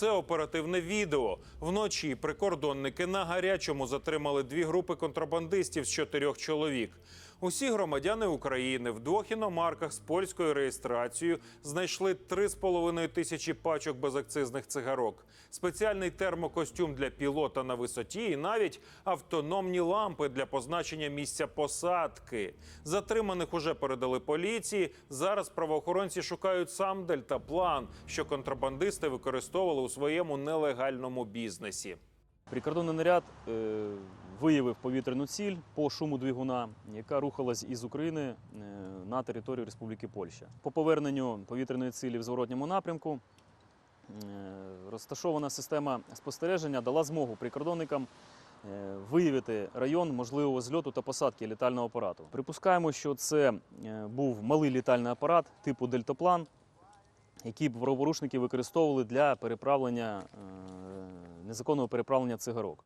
Це оперативне відео. Вночі прикордонники на гарячому затримали дві групи контрабандистів з чотирьох чоловік. Усі громадяни України в двох іномарках з польською реєстрацією знайшли 3,5 тисячі пачок безакцизних цигарок, спеціальний термокостюм для пілота на висоті і навіть автономні лампи для позначення місця посадки. Затриманих уже передали поліції. Зараз правоохоронці шукають сам дельтаплан, що контрабандисти використовували у своєму нелегальному бізнесі. Прикордонний наряд е, виявив повітряну ціль по шуму двигуна, яка рухалась із України е, на територію Республіки Польща. По поверненню повітряної цілі в зворотньому напрямку е, розташована система спостереження дала змогу прикордонникам е, виявити район можливого зльоту та посадки літального апарату. Припускаємо, що це був малий літальний апарат типу дельтаплан, які правопорушники використовували для переправлення незаконного переправлення цигарок.